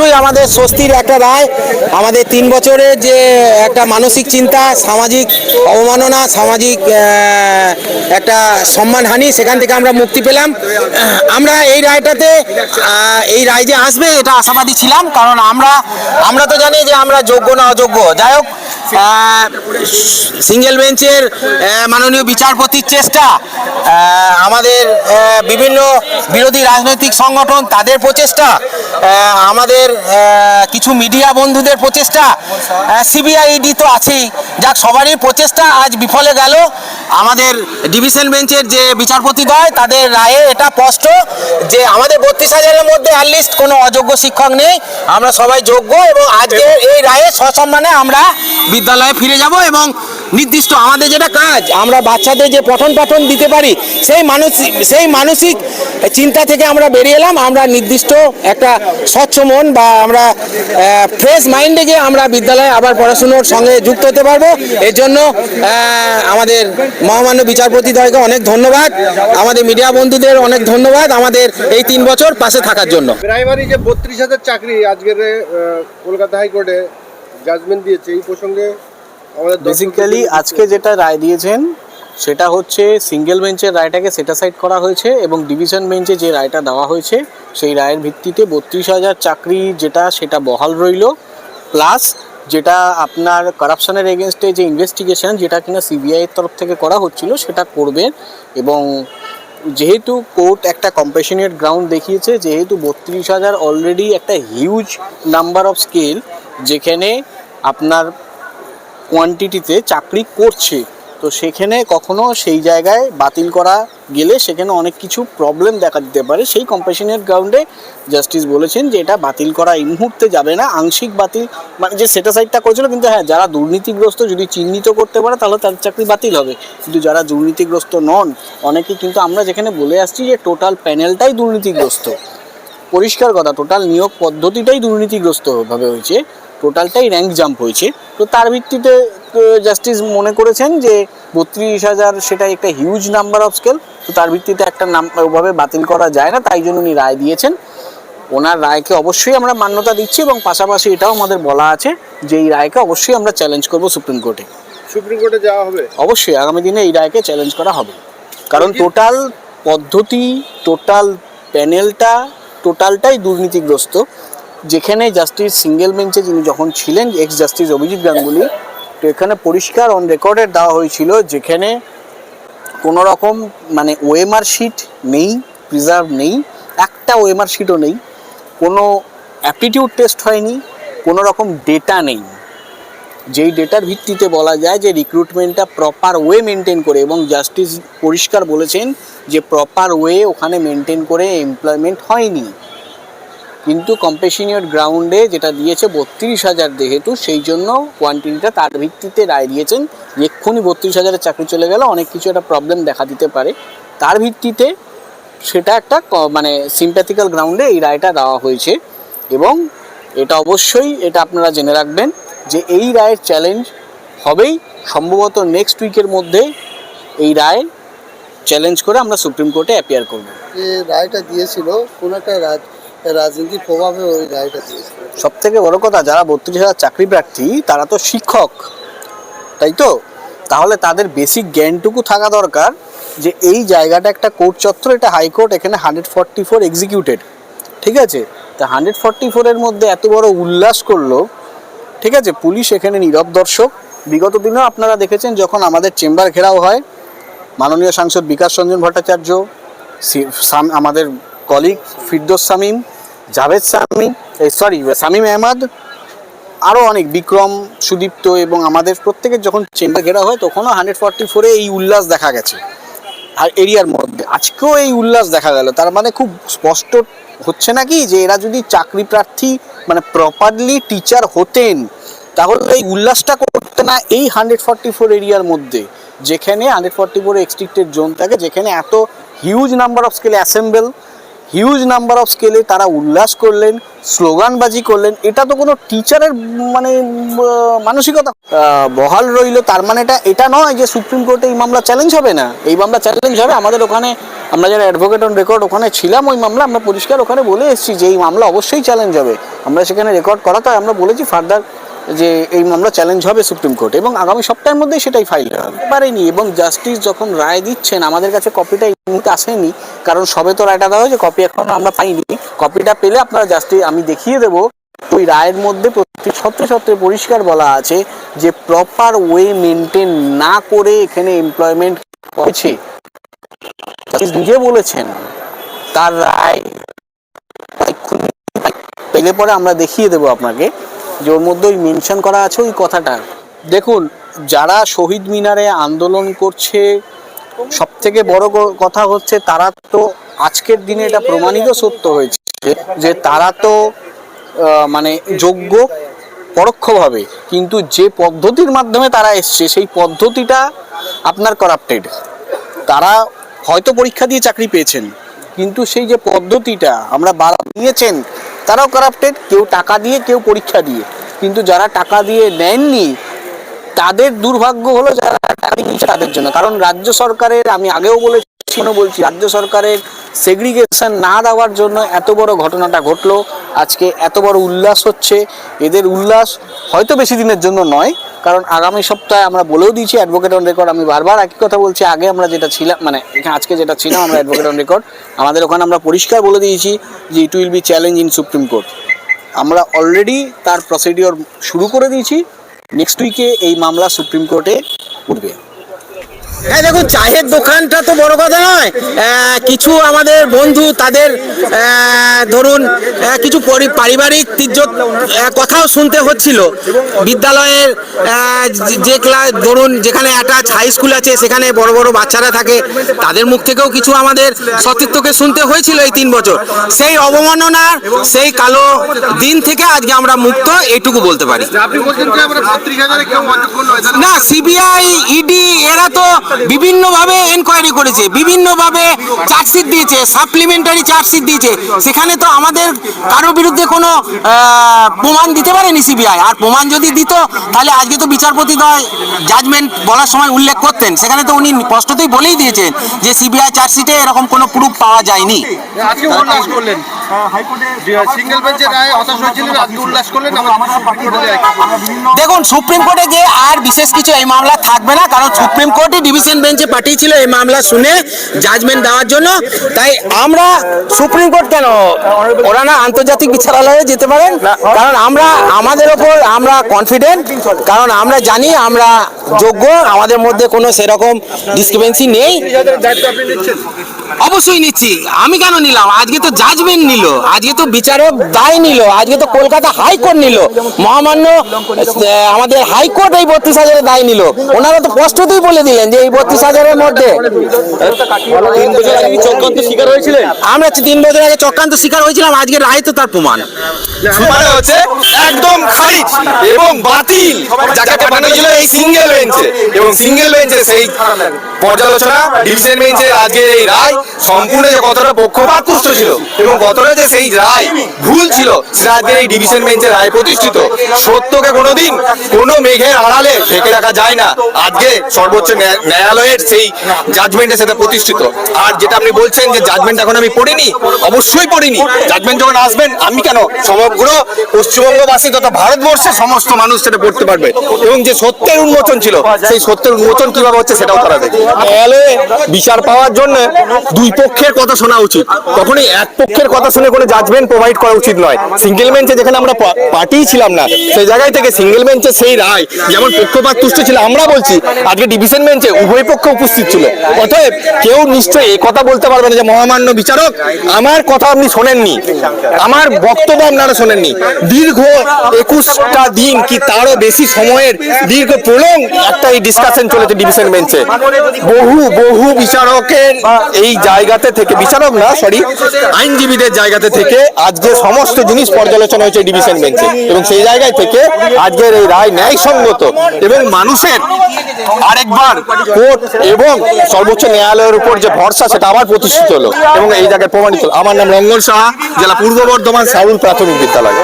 অবশ্যই আমাদের স্বস্তির একটা রায়। আমাদের তিন বছরের যে একটা মানসিক চিন্তা সামাজিক অবমাননা সামাজিক একটা সম্মানহানি সেখান থেকে আমরা মুক্তি পেলাম। আমরা এই রায়টাতে এই রায় যে আসবে এটা আশাবাদী ছিলাম কারণ আমরা আমরা তো জানি যে আমরা যোগ্য না অযোগ্য। যাই হোক সিঙ্গেল বেঞ্চের মাননীয় বিচারপতির চেষ্টা আমাদের বিভিন্ন বিরোধী রাজনৈতিক সংগঠন তাদের প্রচেষ্টা আহ, আমাদের কিছু মিডিয়া বন্ধুদের প্রচেষ্টা সিবিআইডি তো আছেই। যাক, সবারই প্রচেষ্টা আজ বিফলে গেল। আমাদের ডিভিশন বেঞ্চের যে বিচারপতি বিচারপতিদ্বয় তাদের রায়ে এটা স্পষ্ট যে আমাদের বত্রিশ হাজারের মধ্যে অ্যাটলিস্ট কোনো অযোগ্য শিক্ষক নেই। আমরা সবাই যোগ্য এবং আজকে এই রায়ে সসম্মানে আমরা বিদ্যালয়ে ফিরে যাব এবং নির্দিষ্ট আমাদের যেটা কাজ, আমরা বাচ্চাদের যে পঠন পাঠন দিতে পারি, সেই মানসিক সেই মানসিক চিন্তা থেকে আমরা বেরিয়ে এলাম। আমরা নির্দিষ্ট একটা স্বচ্ছ মন বা আমরা ফ্রেশ মাইন্ডে গিয়ে আমরা বিদ্যালয়ে আবার পড়াশুনোর সঙ্গে যুক্ত হতে পারব। এর জন্য আমাদের মহামান্য বিচারপতিদ্বয়কে অনেক ধন্যবাদ। আমাদের মিডিয়া বন্ধুদের অনেক ধন্যবাদ আমাদের এই তিন বছর পাশে থাকার জন্য। প্রাইমারি যে বত্রিশ হাজার চাকরি আজকের কলকাতা হাইকোর্টে জাজমেন্ট দিয়েছে, এই প্রসঙ্গে বেসিক্যালি আজকে যেটা রায় দিয়েছেন সেটা হচ্ছে সিঙ্গেল বেঞ্চের রায়টাকে সেটাসাইড করা হয়েছে এবং ডিভিশন বেঞ্চে যে রায়টা দেওয়া হয়েছে সেই রায়ের ভিত্তিতে বত্রিশ হাজার চাকরি যেটা সেটা বহাল রইল। প্লাস যেটা আপনার কারাপশনের এগেনস্টে যে ইনভেস্টিগেশন যেটা কিনা সিবিআইয়ের তরফ থেকে করা হচ্ছিল সেটা করবেন। এবং যেহেতু কোর্ট একটা কম্পেশনেট গ্রাউন্ড দেখিয়েছে যেহেতু বত্রিশ হাজার অলরেডি একটা হিউজ নাম্বার অফ স্কেল যেখানে আপনার কোয়ান্টিটিতে চাকরি করছে, তো সেখানে কখনো সেই জায়গায় বাতিল করা গেলে সেখানে অনেক কিছু প্রবলেম দেখা দিতে পারে। সেই কম্পেশনের গ্রাউন্ডে জাস্টিস বলেছেন যে এটা বাতিল করা এই মুহূর্তে যাবে না, আংশিক বাতিল মানে যে সেটা সাইডটা করেছিল, কিন্তু হ্যাঁ যারা দুর্নীতিগ্রস্ত যদি চিহ্নিত করতে পারে, তাহলে তার চাকরি বাতিল হবে। কিন্তু যারা দুর্নীতিগ্রস্ত নন, অনেকে কিন্তু আমরা যেখানে বলে আসছি যে টোটাল প্যানেলটাই দুর্নীতিগ্রস্ত। পরিষ্কার কথা টোটাল নিয়োগ পদ্ধতিটাই দুর্নীতিগ্রস্তভাবে হয়েছে। টোটালটাই র্যাঙ্ক জাম্প হয়েছে। তো তার ভিত্তিতে জাস্টিস মনে করেছেন যে বত্রিশ হাজার সেটা একটা হিউজ নাম্বার অফ স্কেল তো তার ভিত্তিতে একটা নাম ওভাবে বাতিল করা যায় না তাই জন্য উনি রায় দিয়েছেন। ওনার রায়কে অবশ্যই আমরা মান্যতা দিচ্ছি এবং পাশাপাশি এটাও আমাদের বলা আছে যে এই রায়কে অবশ্যই আমরা চ্যালেঞ্জ করব সুপ্রিম কোর্টে। সুপ্রিম কোর্টে যাওয়া হবে? অবশ্যই আগামী দিনে এই রায়কে চ্যালেঞ্জ করা হবে। কারণ টোটাল পদ্ধতি টোটাল প্যানেলটা টোটালটাই দুর্নীতিগ্রস্ত। যেখানে জাস্টিস সিঙ্গেল বেঞ্চে যিনি যখন ছিলেন এক্স জাস্টিস অভিজিৎ গাঙ্গুলি, তো এখানে পরিষ্কার অন রেকর্ডে দেওয়া হয়েছিল যেখানে কোনো রকম মানে ওএমআর শিট নেই প্রিজার্ভ নেই, একটা ওএমআর শিটও নেই, কোনো অ্যাপটিটিউড টেস্ট হয়নি, কোনো রকম ডেটা নেই। যেই ডেটার ভিত্তিতে বলা যায় যে রিক্রুটমেন্টটা প্রপার ওয়ে মেনটেন করে এবং জাস্টিস পরিষ্কার বলেছেন যে প্রপার ওয়ে ওখানে মেনটেন করে এমপ্লয়মেন্ট হয়নি। কিন্তু কম্পেশনিয়র গ্রাউন্ডে যেটা দিয়েছে বত্রিশ হাজার যেহেতু, সেই জন্য কোয়ান্টিটিটা তার ভিত্তিতে রায় দিয়েছেন এক্ষুনি বত্রিশ হাজারের চাকরি চলে গেলে অনেক কিছু একটা প্রবলেম দেখা দিতে পারে। তার ভিত্তিতে সেটা একটা মানে সিম্প্যাথিক্যাল গ্রাউন্ডে এই রায়টা দেওয়া হয়েছে এবং এটা অবশ্যই এটা আপনারা জেনে রাখবেন যে এই রায়ের চ্যালেঞ্জ হবেই। সম্ভবত নেক্সট উইকের মধ্যে এই রায় চ্যালেঞ্জ করে আমরা সুপ্রিম কোর্টে অ্যাপিয়ার করব। যে রায়টা দিয়েছিল, কোন একটা রাজ রাজনীতির প্রভাবে ওই রায়টা দিয়েছিল সব থেকে বড় কথা, যারা বত্রিশ হাজার চাকরি প্রার্থী, তারা তো শিক্ষক, তাই তো? তাহলে তাদের বেসিক জ্ঞানটুকু থাকা দরকার যে এই জায়গাটা একটা কোর্ট চত্বর, এটা হাইকোর্ট এখানে হান্ড্রেড ফর্টি ফোর এক্সিকিউটেড ঠিক আছে? তা হান্ড্রেড ফর্টি ফোরের মধ্যে এত বড় উল্লাস করল, ঠিক আছে? পুলিশ এখানে নীরব দর্শক। বিগত দিনেও আপনারা দেখেছেন যখন আমাদের চেম্বার ঘেরাও হয়, মাননীয় সাংসদ বিকাশ রঞ্জন ভট্টাচার্য আমাদের কলিগ ফিরদোস সামিম জাভেদ সামিম সরি সামিম আহমদ আরও অনেক, বিক্রম, সুদীপ্ত এবং আমাদের প্রত্যেকের যখন চেম্বার ঘেরা হয়, তখনও হান্ড্রেড ফর্টি ফোরে এই উল্লাস দেখা গেছে। আর এরিয়ার মধ্যে। আজকেও এই উল্লাস দেখা গেল। তার মানে খুব স্পষ্ট হচ্ছে নাকি যে এরা যদি চাকরি প্রার্থী মানে প্রপারলি টিচার হতেন, তাহলে এই উল্লাসটা করতে না এই হান্ড্রেড ফর্টি ফোর এরিয়ার মধ্যে, যেখানে hundred forty four extracted zone থাকে, যেখানে এত huge number of scale assemble huge number of স্কেলে তারা উল্লাস করলেন, স্লোগানবাজি করলেন। এটা তো কোনো টিচারের মানে মানসিকতা। বহাল রইল, তার মানেটা এটা নয় যে সুপ্রিম কোর্টে এই মামলা চ্যালেঞ্জ হবে না। এই মামলা চ্যালেঞ্জ হবে। আমাদের ওখানে, আমরা যারা অ্যাডভোকেট অন রেকর্ড ওখানে ছিলাম ওই মামলা, আমরা পরিষ্কার ওখানে বলে এসেছি যে এই মামলা অবশ্যই চ্যালেঞ্জ হবে। আমরা সেখানে রেকর্ড করাতে আমরা বলেছি ফার্দার যে এই মামলা চ্যালেঞ্জ হবে সুপ্রিম কোর্ট এবং আগামী সপ্তাহের মধ্যেই সেটাই ফাইল হবে। পারেনি এবং জাস্টিস যখন রায় দিচ্ছেন, আমাদের কাছে কপিটা এই আসেনি, কারণ সবে তো রায়টা দেওয়া হয়েছে কপি এখন আমরা পাইনি। কপিটা পেলে আপনারা জাস্টিস আমি দেখিয়ে দেবো, ওই রায়ের মধ্যে প্রত্যেক সত্রে সত্রে পরিষ্কার বলা আছে যে প্রপার ওয়ে মেনটেন না করে এখানে এমপ্লয়মেন্ট হয়েছে। নিজে বলেছেন, তার রায় পেলে পরে আমরা দেখিয়ে দেবো আপনাকে। যে ওর মধ্যে ওই মেনশন করা আছে ওই কথাটা। দেখুন, যারা শহীদ মিনারে আন্দোলন করছে সব থেকে বড় কথা হচ্ছে তারা তো আজকের দিনে এটা প্রমাণিত সত্য হয়েছে যে তারা তো মানে যোগ্য পরোক্ষভাবে, কিন্তু যে পদ্ধতির মাধ্যমে তারা এসছে, সেই পদ্ধতিটা আপনার করাপ্টেড তারা হয়তো পরীক্ষা দিয়ে চাকরি পেয়েছেন, কিন্তু সেই যে পদ্ধতিটা আমরা বাড়া নিয়েছেন তারাও কারাপ্টেড কেউ টাকা দিয়ে, কেউ পরীক্ষা দিয়ে। কিন্তু যারা টাকা দিয়ে নেননি, তাদের দুর্ভাগ্য হলো যারা টাকা দিয়েছে তাদের জন্য। কারণ রাজ্য সরকারের, আমি আগেও বলেছি, বলছি, রাজ্য সরকারের সেগ্রিগেশন না দেওয়ার জন্য এত বড় ঘটনাটা ঘটলো। আজকে এত বড় উল্লাস হচ্ছে। এদের উল্লাস হয়তো বেশি দিনের জন্য নয়, কারণ আগামী সপ্তাহে আমরা বলেও দিয়েছি অ্যাডভোকেট অন রেকর্ড আমি বারবার একই কথা বলছি, আগে আমরা যেটা ছিলাম মানে আজকে যেটা ছিলাম, আমরা অ্যাডভোকেট অন রেকর্ড আমাদের ওখানে আমরা পরিষ্কার বলে দিয়েছি যে it will be challenge in supreme court আমরা অলরেডি তার প্রসিডিওর শুরু করে দিয়েছি। নেক্সট উইকে এই মামলা সুপ্রিম কোর্টে উঠবে। হ্যাঁ দেখুন চায়ের দোকানটা তো বড় কথা নয়। কিছু আমাদের বন্ধু তাদের ধরুন কিছু পরি- পারিবারিক তির্যক কথাও শুনতে হচ্ছিল। বিদ্যালয়ের যে- ক্লাস ধরুন যেখানে অ্যাটাচ হাই স্কুল আছে সেখানে বড় বড় বাচ্চারা থাকে। তাদের মুখ থেকেও কিছু আমাদের সতীর্থকে শুনতে হয়েছিল এই তিন বছর। সেই অবমাননার সেই কালো দিন থেকে আজকে আমরা মুক্ত এইটুকু বলতে পারি। না সিবিআই ইডি এরা তো বিভিন্নভাবে এনকোয়ারি করেছে বিভিন্নভাবে চার্জশিট দিয়েছে সাপ্লিমেন্টারি চার্জশিট দিয়েছে। সেখানে তো আমাদের কারোর বিরুদ্ধে কোনো প্রমাণ দিতে পারেনি সিবিআই আর প্রমাণ যদি দিত তাহলে আজকে তো বিচারপতি জাজমেন্ট বলার সময় উল্লেখ করতেন। সেখানে তো উনি স্পষ্টতই বলেই দিয়েছেন যে সিবিআই চার্জশিটে এরকম কোনো প্রুফ পাওয়া যায়নি। আজকে উল্লাস করলেন। সিঙ্গেল বেঞ্চের রায় হতাশ হয়েছিলেন আজকে উল্লাস করলেন দেখুন সুপ্রিম কোর্টে যে আর বিশেষ কিছু এই মামলা থাকবে না কারণ সুপ্রিম কোর্টই ডিভিশন বেঞ্চে পাঠিয়েছিল এই মামলা শুনে জাজমেন্ট দেওয়ার জন্য। তাই আমরা সুপ্রিম কোর্ট কেন? ওরা না আন্তর্জাতিক বিচারালয়ে যেতে পারেন? কারণ আমরা আমাদের ওপর আমরা কনফিডেন্ট কারণ আমরা জানি আমরা যোগ্য আমাদের মধ্যে কোনো সেরকম ডিসক্রিপেন্সি নেই। অবশ্যই নিচ্ছি। আমি কেন নিলাম? আজকে তো জাজমেন্ট নিল। আজকে তো বিচারক দায় নিল। আজকে তো কলকাতা হাইকোর্ট নিল। মহামান্য আমাদের হাইকোর্ট এই বত্রিশ হাজারের দায় নিল। ওনারা তো স্পষ্টতই বলে দিলেন যে এই বত্রিশ হাজারের মধ্যে আমরা তিন বছর আগে চক্রান্ত শিকার হয়েছিলাম। আজকে রায় তো তার প্রমাণ। মানে হচ্ছে একদম খারিজ এবং বাতিল। যাকে পাঠানো ছিল এই সিঙ্গেল বেঞ্চে এবং সিঙ্গেল বেঞ্চে সেই পর্যালোচনা ডিভিশন বেঞ্চের আজকে এই রায় সম্পূর্ণ যে কতটা পক্ষপাতপুষ্ট ছিল এবং কতটা যে সেই রায় ভুল ছিল সেটা আজকে এই ডিভিশন বেঞ্চের রায় প্রতিষ্ঠিত। সত্যকে কোনোদিন কোনো মেঘের আড়ালে ঢেকে রাখা যায় না। আজকে সর্বোচ্চ ন্যায়ালয়ের সেই জাজমেন্টে সেটা প্রতিষ্ঠিত। আর যেটা আপনি বলছেন যে জাজমেন্ট এখন আমি পড়িনি অবশ্যই পড়িনি। জাজমেন্ট যখন আসবেন আমি কেন সমগ্র পশ্চিমবঙ্গবাসী তথা ভারতবর্ষের সমস্ত মানুষ সেটা পড়তে পারবে। এবং যে সত্যের উন্মোচন ছিল, সেই সত্যের উন্মোচন কীভাবে হচ্ছে সেটাও তারা ন্যায়ালয়ে বিচার পাওয়ার জন্য দুই পক্ষের কথা শোনা উচিত। কখনোই এক পক্ষের কথা শুনে কোনো জাজমেন্ট প্রোভাইড করা উচিত নয়। সিঙ্গেল বেঞ্চে যেখানে আমরা পার্টিই ছিলাম না, সেই জায়গায় থেকে সিঙ্গেল বেঞ্চে সেই রায়, যেমন পক্ষপাত তুষ্ট ছিল, আমরা বলছি, আজকে ডিভিশন বেঞ্চে উভয় পক্ষ উপস্থিত ছিল। অতএব কেউ নিশ্চয়ই এই কথা বলতে পারবে না যে মহামান্য বিচারক, আমার কথা আপনি শোনেননি। আমার বক্তব্য আপনারা শোনেননি দীর্ঘ একুশটা দিন কি তারও বেশি সময়ের দীর্ঘ প্রলং একটা এই ডিসকাশন চলেছে ডিভিশন বেঞ্চে বহু বহু বিচারকের এই জায়গাতে থেকে, বিচারক না সরি আইনজীবীদের জায়গাতে থেকে আজকে সমস্ত জিনিস পর্যালোচনা হয়েছে ডিভিশন বেঞ্চে এবং সেই জায়গায় থেকে আজকের এই রায় ন্যায়সঙ্গত এবং মানুষের আরেকবার কোর্ট এবং সর্বোচ্চ ন্যায়ালয়ের উপর যে ভরসা, সেটা আবার প্রতিষ্ঠিত হলো। এবং এই জায়গায় প্রমাণিত আমার নাম রঙ্গন সাহা, জেলা পূর্ব বর্ধমান সাউল প্রাথমিক বিদ্যালয়